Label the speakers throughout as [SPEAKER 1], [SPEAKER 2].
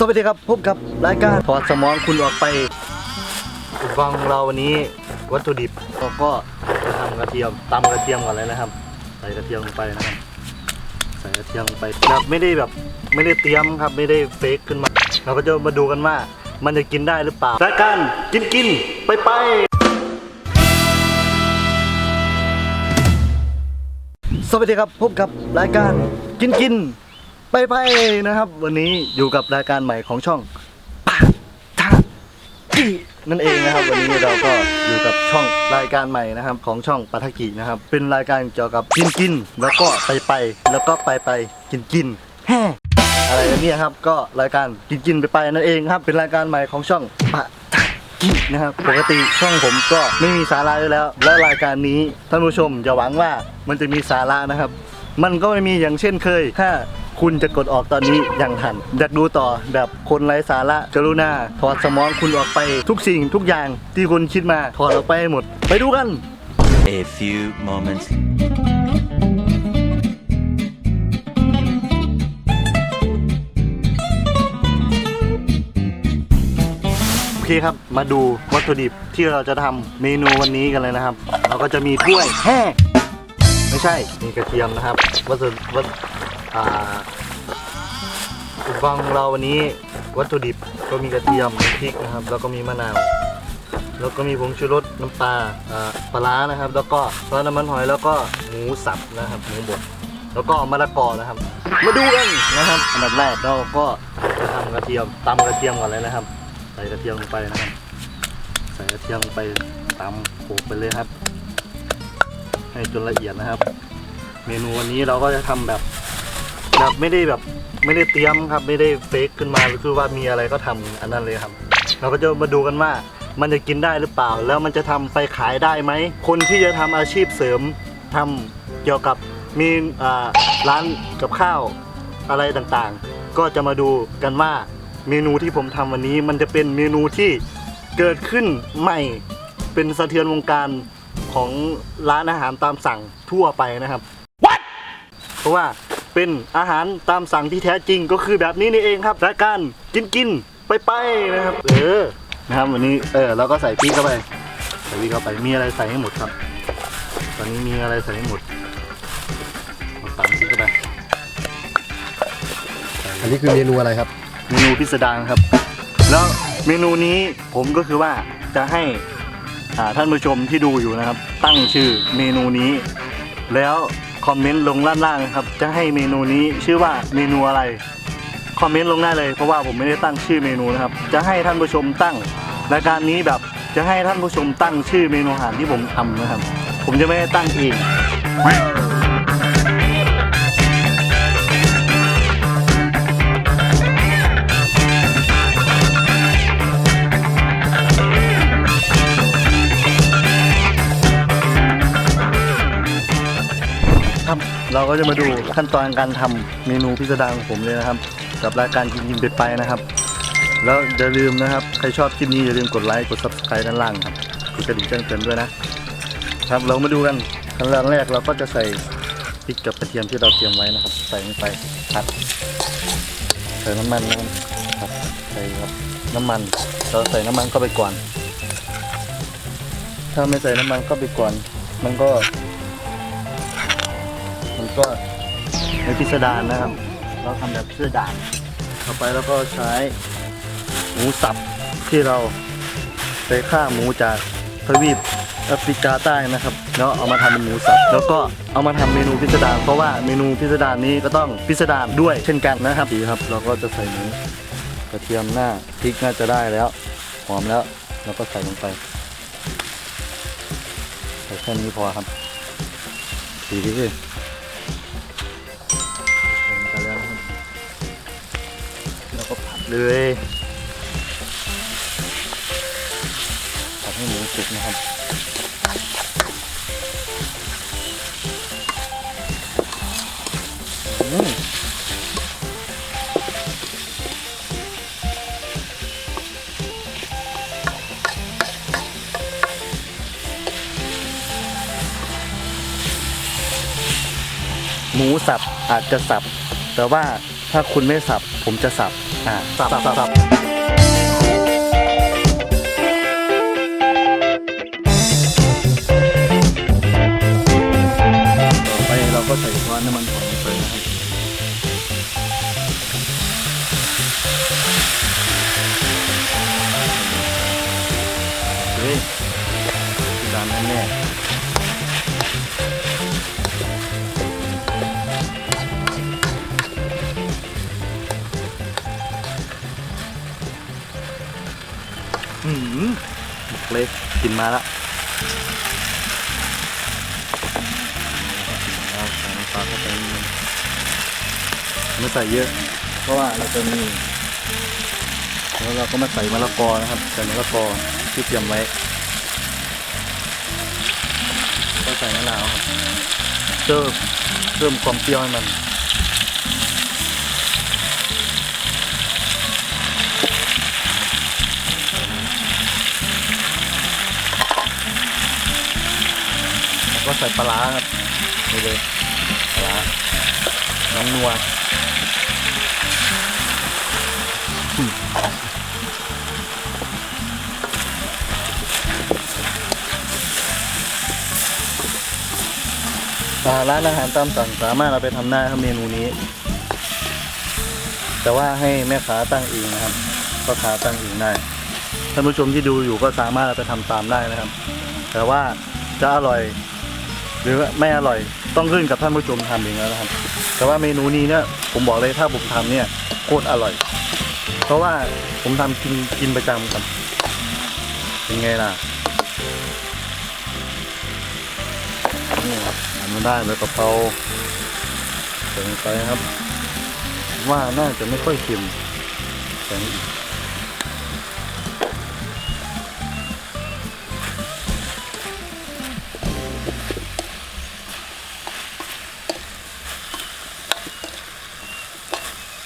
[SPEAKER 1] สวัสดีครับพบกับรายการถอดสมองคุณออกไปอุปกรณ์ของเราวันนี้วัตถุดิบเราก็จะทำกระเทียมตำกระเทียมก่อนเลยนะครับ ใส่กระเทียมลงไปนะครับใส่กระเทียมลงไปแบบไม่ได้แบบไม่ได้เตรียมครับไม่ได้เฟกขึ้นมา เราก็จะมาดูกันว่า มันจะกินได้หรือเปล่ารายการกินกินไปไปสวัสดีครับพบกับรายการกินกิน ไปไปนะครับ วันนี้อยู่กับรายการใหม่ของช่องปาทากินั่นเองนะครับ วันนี้เราก็อยู่กับช่องรายการใหม่นะครับ ของช่องปาทากินะครับ เป็นรายการเกี่ยวกับกินกินแล้วก็ไปไปแล้วก็ไปไปกินกินแฮ่อะไรเนี่ยครับก็รายการกินกินไปไปนั่นเองครับ เป็นรายการใหม่ของช่องปาทกินะครับปกติช่องผมก็ไม่มีสาระอยู่แล้ว แล้วรายการนี้ท่านผู้ชมอย่าหวังว่ามันจะมีสาระนะครับ มันก็ไม่มีอย่างเช่นเคยถ้า คุณจะกดออกตอนนี้อย่างทันอยากดูต่อแบบคนไร้สาระกรุณาถอดสมองคุณออกไปทุกสิ่งทุกอย่างที่คุณคิดมาถอดออกไปให้หมด ไปดูกัน
[SPEAKER 2] A few moments
[SPEAKER 1] โอเคครับมาดูวัตถุดิบที่เราจะทำเมนูวันนี้กันเลยนะครับ เราก็จะมีถ้วยแห้งไม่ใช่มีกระเทียมนะครับวัตถุวัต อ่าอุปกรณ์ของเราวันนี้วัตถุดิบก็มีกระเทียมมีพริกนะครับ แล้วก็มีมะนาว แล้วก็มีผงชูรสน้ำปลาอ่าปลาร้านะครับ แล้วก็ซอสน้ำมันหอยแล้วก็หมูสับนะครับหมูบดแล้วก็มะละกอนะครับ มาดูกันนะครับอันดับแรกเราก็จะทำกระเทียมตำกระเทียมก่อนเลยนะครับ ใส่กระเทียมลงไปนะครับ ใส่กระเทียมลงไปตำโขกไปเลยครับ ให้จนละเอียดนะครับ เมนูวันนี้เราก็จะทำแบบ แบบไม่ได้แบบไม่ได้เตรียมครับไม่ได้เฟกขึ้นมาคือว่ามีอะไรก็ทำอันนั้นเลยครับ เราก็จะมาดูกันว่ามันจะกินได้หรือเปล่า แล้วมันจะทำไปขายได้ไหม คนที่จะทำอาชีพเสริมทำเกี่ยวกับมีอ่าร้านกับข้าวอะไรต่างๆ ก็จะมาดูกันว่าเมนูที่ผมทำวันนี้ มันจะเป็นเมนูที่เกิดขึ้นใหม่เป็นสะเทือนวงการของร้านอาหารตามสั่งทั่วไปนะครับ What? เพราะว่า เป็นอาหารตามสั่งที่แท้จริงก็คือแบบนี้นี่เองครับรายการกินกินไปไปนะครับ เออนะครับวันนี้เออเราก็ใส่พริกเข้าไปใส่พริกเข้าไปมีอะไรใส่ให้หมดครับ ตอนนี้มีอะไรใส่ให้หมดเอาตามพริกเข้าไป
[SPEAKER 3] อันนี้คือเมนูอะไรครับ
[SPEAKER 1] เมนูพิสดารครับ แล้วเมนูนี้ผมก็คือว่าจะให้อ่าท่านผู้ชมที่ดูอยู่นะครับ ตั้งชื่อเมนูนี้ แล้ว คอมเมนต์ลงล่างๆนะครับ จะให้เมนูนี้ชื่อว่าเมนูอะไร คอมเมนต์ลงได้เลยเพราะว่าผมไม่ได้ตั้งชื่อเมนูนะครับ จะให้ท่านผู้ชมตั้งรายการนี้แบบจะให้ท่านผู้ชมตั้งชื่อเมนูอาหารที่ผมทำนะครับ ผมจะไม่ได้ตั้งเอง เราก็จะมาดูขั้นตอนการทำเมนูพิสดารของผมเลยนะครับ กับรายการกินกินไปไปนะครับ แล้วอย่าลืมนะครับ ใครชอบคลิปนี้อย่าลืมกดไลค์กด subscribe ด้านล่างครับกดกระดิ่งแจ้งเตือนด้วยนะครับเรามาดูกันขั้นตอนแรกเราก็จะใส่พริกกับกระเทียมที่เราเตรียมไว้นะครับ ใส่ลงไปผัดใส่น้ำมันนะครับใส่ครับน้ำมันเราใส่น้ำมันเข้าไปก่อน ถ้าไม่ใส่น้ำมันเข้าไปก่อน มันก็ ไม่พิสดารนะครับ เราทำแบบพิสดารต่อไปแล้วก็ใช้หมูสับที่เราไปฆ่าหมูจากทวีปแอฟริกาใต้นะครับแล้วเอามาทำเป็นหมูสับแล้วก็เอามาทำเมนูพิสดารเพราะว่าเมนูพิสดารนี้ก็ต้องพิสดารด้วยเช่นกันนะครับดีครับ เราก็จะใส่หมูกระเทียมหน้าพริกน่าจะได้แล้วหอมแล้วเราก็ใส่ลงไปใส่แค่นี้พอครับดีดีเล เลยผัดให้หมูสุกนะครับอืมหมูสับอาจจะสับ แต่ว่าถ้าคุณไม่สับ ผมจะสับ อ่าสับสับสับต่อไปเราก็ใส่ช้อนน้ำมันหอยลงไปนะครับเฮ้ยดานแน่ เลยกินมาแล้วน้ำปลาเข้าไปนิดนึงไม่ใส่เยอะ เพราะว่าเราจะมีแล้วเราก็มาใส่มะละกอนะครับใส่มะละกอที่เตรียมไว้ก็ใส่มะนาวครับเพิ่มเพิ่มความเปรี้ยวให้มัน ก็ใส่ปลาครับนี่เลยปลาน้ำนัวร้านอาหารตามสั่งสามารถเอาไปทำได้ครับเมนูนี้ แต่ว่าให้แม่ค้าตั้งเองนะครับพ่อค้าตั้งเองได้ท่านผู้ชมที่ดูอยู่ก็สามารถเอาไปทำตามได้นะครับ แต่ว่าจะอร่อย หรือไม่อร่อยต้องขึ้นกับท่านผู้ชมทำเองแล้วนะครับ แต่ว่าเมนูนี้เนี่ยผมบอกเลยถ้าผมทำเนี่ยโคตรอร่อย เพราะว่าผมทำกินกินประจำครับเป็นไงล่ะนี่ครับทำมาได้เลยกะเพราใส่ลงไปครับ ว่าน่าจะไม่ค่อยเค็มแต่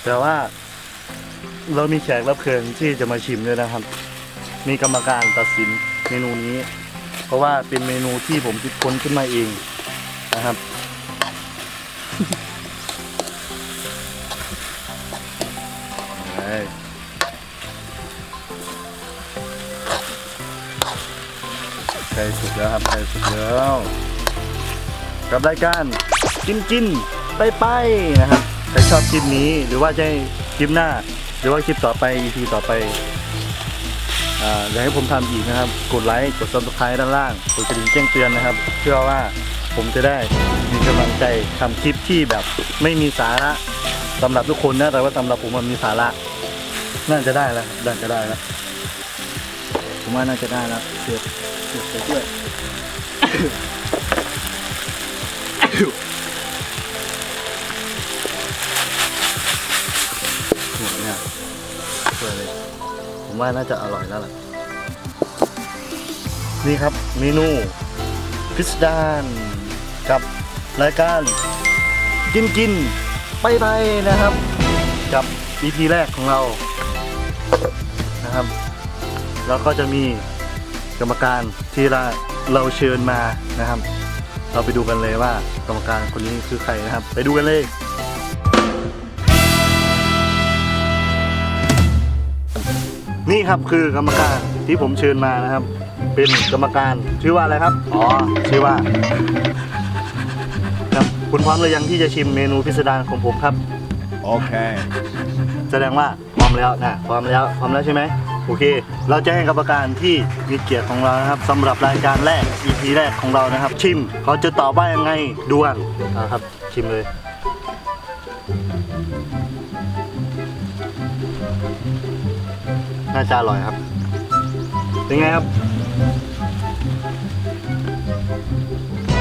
[SPEAKER 1] แต่ว่าเรามีแขกรับเชิญที่จะมาชิมด้วยนะครับ มีกรรมการตัดสินเมนูนี้ เพราะว่าเป็นเมนูที่ผมคิดค้นขึ้นมาเองนะครับนี่ใกล้สุดแล้วครับใกล้สุดแล้ว กับรายการกินกินไปไปนะครับ ใครชอบคลิปนี้หรือว่าจะคลิปหน้า หรือว่าคลิปต่อไป EP ต่อไปอยากให้ผมทำอีกนะครับ กดไลค์ กด subscribe ด้านล่าง กดกระดิ่งแจ้งเตือนนะครับเพื่อว่าผมจะได้มีกำลังใจทำคลิปที่แบบไม่มีสาระสำหรับทุกคนนะ แต่ว่าสำหรับผมมันมีสาระ น่าจะได้แล้วน่าจะได้แล้วผมว่าน่าจะได้แล้วเสียบเสียบไปด้วย เนี่ยสวยเลยผมว่าน่าจะอร่อยแล้วล่ะ นี่ครับเมนูพิสดารกับรายการกินกินไปไปนะครับ กับ EP แรกของเรานะครับ แล้วก็จะมีกรรมการที่เราเราเชิญมานะครับ เราไปดูกันเลยว่ากรรมการคนนี้คือใครนะครับ ไปดูกันเลย นี่ครับคือกรรมการที่ผมเชิญมานะครับ เป็นกรรมการชื่อว่าอะไรครับอ๋อชื่อว่าครับคุณพร้อมหรือยังที่จะชิมเมนูพิสดารของผมครับ
[SPEAKER 2] Okay.
[SPEAKER 1] แสดงว่าพร้อมแล้วนะพร้อมแล้วพร้อมแล้วใช่ไหมโอเค เราจะให้กรรมการที่มีเกียรติของเรานะครับสำหรับรายการแรก EP แรกของเรานะครับ ชิมเขาจะตอบว่ายังไงดูกันนะครับ ชิมเลยาจะอร่อยครับ เป็นไงครับ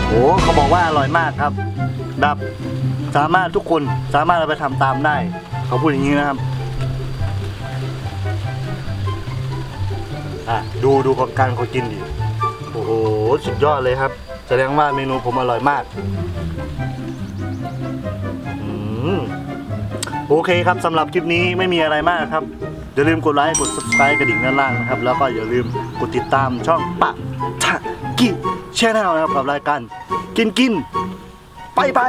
[SPEAKER 1] โอ้เขาบอกว่าอร่อยมากครับแบบสามารถทุกคนสามารถเอาไปทำตามได้ เขาพูดอย่างนี้นะครับอะดูดูของการเขากินดิโอ้โหสุดยอดเลยครับ แสดงว่าเมนูผมอร่อยมากอืมโอเคครับสำหรับคลิปนี้ไม่มีอะไรมากครับ อย่าลืมกดไลค์กด subscribe กระดิ่งด้านล่างนะครับ แล้วก็อย่าลืมกดติดตามช่องปะทะกิชแนลนะครับกับรายการกินกินไปไป